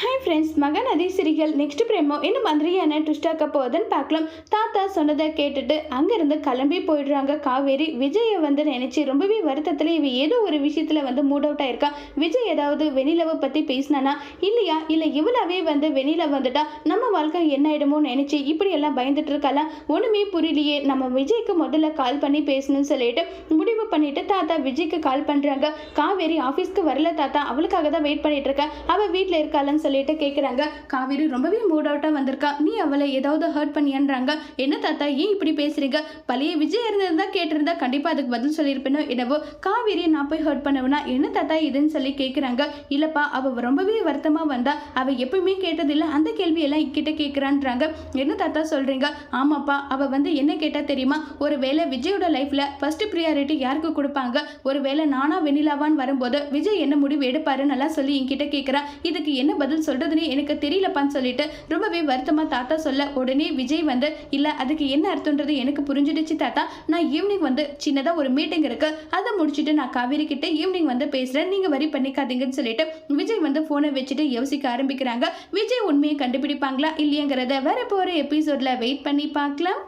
Hi friends Mahanadi சிரிகள் next promo என்ன மாதிரியான ட்விஸ்டாக்க போகுதுன்னு பார்க்கலாம். தாத்தா சொன்னதை கேட்டுட்டு அங்கேருந்து கிளம்பி போயிடுறாங்க. காவேரி விஜயை வந்து நினச்சி ரொம்பவே வருத்தத்தில் இவ ஏதோ ஒரு விஷயத்தில் வந்து மூட் அவுட் ஆயிருக்கா? விஜய் ஏதாவது வெண்ணிலவை பற்றி பேசினானா? இல்லையா? இல்லை இவ்வளவே வந்து வெண்ணில வந்துட்டா? நம்ம வாழ்க்கை என்ன ஆயிடுமோ நினச்சி இப்படியெல்லாம் பயந்துட்டு இருக்கலாம் ஒன்றுமே புரியலையே. நம்ம விஜய்க்கு முதல்ல கால் பண்ணி பேசணும்னு சொல்லிட்டு முடிவு பண்ணிட்டு தாத்தா விஜய்க்கு கால் பண்ணுறாங்க காவேரி ஆஃபீஸ்க்கு வரல தாத்தா. அவளுக்காக தான் வெயிட் பண்ணிட்டு இருக்கேன் அவள் வீட்டில் இருக்காளன்னு சொல்லிட்டு கேட்குறாங்க காவேரி ரொம்பவே மூட் அவுட்டாக வந்திருக்கா. நீ அவளை ஏதாவது ஹர்ட் பண்ணியான்றாங்க. என்ன தாத்தா ஏன் இப்படி பேசுறீங்க? பழைய விஜய் இருந்திருந்தா கேட்டிருந்தா கண்டிப்பாக அதுக்கு பதில் சொல்லியிருப்பேனோ என்னவோ. காவேரி நான் போய் ஹர்ட் பண்ணுவேனா? என்ன தாத்தா இதுன்னு சொல்லி கேட்குறாங்க இல்லைப்பா அவள் ரொம்பவே வருத்தமாக வந்தா. அவள் எப்பவுமே கேட்டதில்லை. அந்த கேள்வியெல்லாம் இக்கிட்ட கேட்குறான்றாங்க என்ன தாத்தா சொல்கிறீங்க ஆமாப்பா அவள் வந்து என்ன கேட்டால் தெரியுமா? ஒரு வேளை விஜயோட லைஃப்பில் ஃபர்ஸ்ட் ப்ரியாரிட்டி யாருக்கு கொடுப்பாங்க? ஒரு வேளை நானா வெண்ணிலாவான்னு வரும்போது விஜய் என்ன முடிவு எடுப்பாருன்னு நல்லா சொல்லி என்கிட்ட கேட்குறான் இதுக்கு என்ன பதில் சொல்கிறதுனே எனக்கு தெரியலப்பான்னு சொல்லிட்டு ரொம்பவே வருத்தமாக தாத்தா சொல்ல உடனே விஜய் வந்து இல்லை அதுக்கு என்ன அர்த்தன்றது எனக்கு புரிஞ்சிடுச்சு தாத்தா. நான் ஈவினிங் வந்து சின்னதாக ஒரு மீட்டிங் இருக்கு. அதை முடிச்சுட்டு நான் காவேரி கிட்ட ஈவினிங் வந்து பேசுகிறேன் நீங்கள் வரி பண்ணிக்காதீங்கன்னு சொல்லிட்டு விஜய் வந்து ஃபோனை வச்சுட்டு யோசிக்க ஆரம்பிக்கிறாங்க. விஜய் உண்மையை கண்டுபிடிப்பாங்களா இல்லையங்கிறத வேற போகிற எபிசோடில் வெயிட் பண்ணி பார்க்கலாம்.